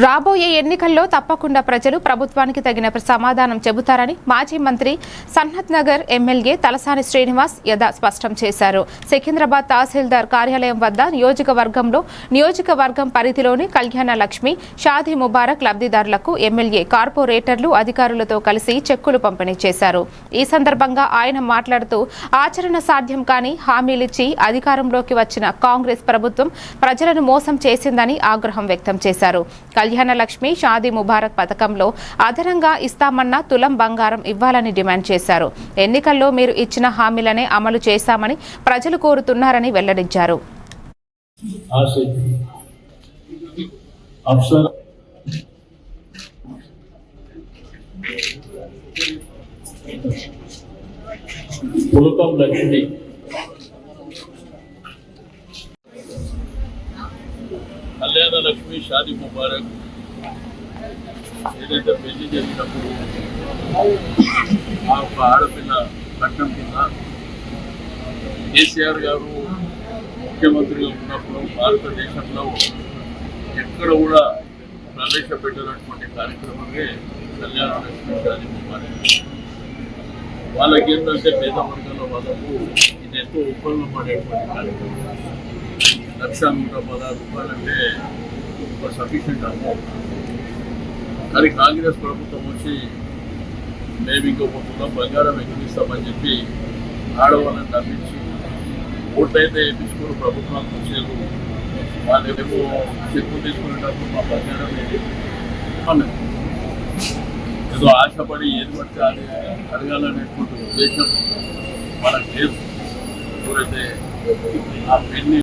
రాబోయే ఎన్నికల్లో తప్పకుండా ప్రజలు ప్రభుత్వానికి తగిన సమాధానం చెబుతారని మాజీ మంత్రి సన్నత్ నగర్ ఎమ్మెల్యే తలసాని శ్రీనివాస్ యథ స్పష్టం చేశారు. సికింద్రాబాద్ తహసీల్దార్ కార్యాలయం వద్ద నియోజకవర్గంలో నియోజకవర్గం పరిధిలోని కళ్యాణ లక్ష్మి షాదీ ముబారక్ లబ్ధిదారులకు ఎమ్మెల్యే కార్పొరేటర్లు అధికారులతో కలిసి చెక్కులు పంపిణీ చేశారు. ఈ సందర్భంగా ఆయన మాట్లాడుతూ ఆచరణ సాధ్యం కాని హామీలిచ్చి అధికారంలోకి వచ్చిన కాంగ్రెస్ ప్రభుత్వం ప్రజలను మోసం చేసిందని ఆగ్రహం వ్యక్తం చేశారు. కళ్యాణ లక్ష్మి షాది ముబారక్ పథకంలో అదనంగా ఇస్తామన్న తులం బంగారం ఇవ్వాలని డిమాండ్ చేశారు. ఎన్నికల్లో మీరు ఇచ్చిన హామీలనే అమలు చేశామని ప్రజలు కోరుతున్నారని వెల్లడించారు. పులకం లక్ష్మి కళ్యాణ లక్ష్మి షాది ముబారక్ ఏదైతే పెళ్ళి చేసినప్పుడు ఆ ఒక ఆడపిల్ల కట్నం కింద కేసీఆర్ గారు ముఖ్యమంత్రిగా ఉన్నప్పుడు భారతదేశంలో ఎక్కడ కూడా ప్రవేశపెట్టినటువంటి కార్యక్రమమే కళ్యాణ లక్ష్మి షాది ముబారక్. వాళ్ళకి ఏంటంటే పేద వర్గాల వాళ్ళకు ఇది ఎంతో ఉపయోగపడేటువంటి కార్యక్రమం. లక్ష నూట పదహారు రూపాయలంటే ఒక సఫిషియంట్ అమౌంట్ కానీ కాంగ్రెస్ ప్రభుత్వం వచ్చి మేము ఇంకొక తులం బంగారం ఎక్కిస్తామని చెప్పి ఆడవాళ్ళని తప్పించి ఓట్లయితే వేయించుకుని ప్రభుత్వానికి వచ్చారు వాళ్ళు వాళ్ళేమో చెక్కు తీసుకునేటప్పుడు మా బంగారం ఏది? ఏదో ఆశపడి ఏది పడితే అది అడగాలనేటువంటి ఉద్దేశం మనకు లేదు. ఎవరైతే ఆ పెళ్ళి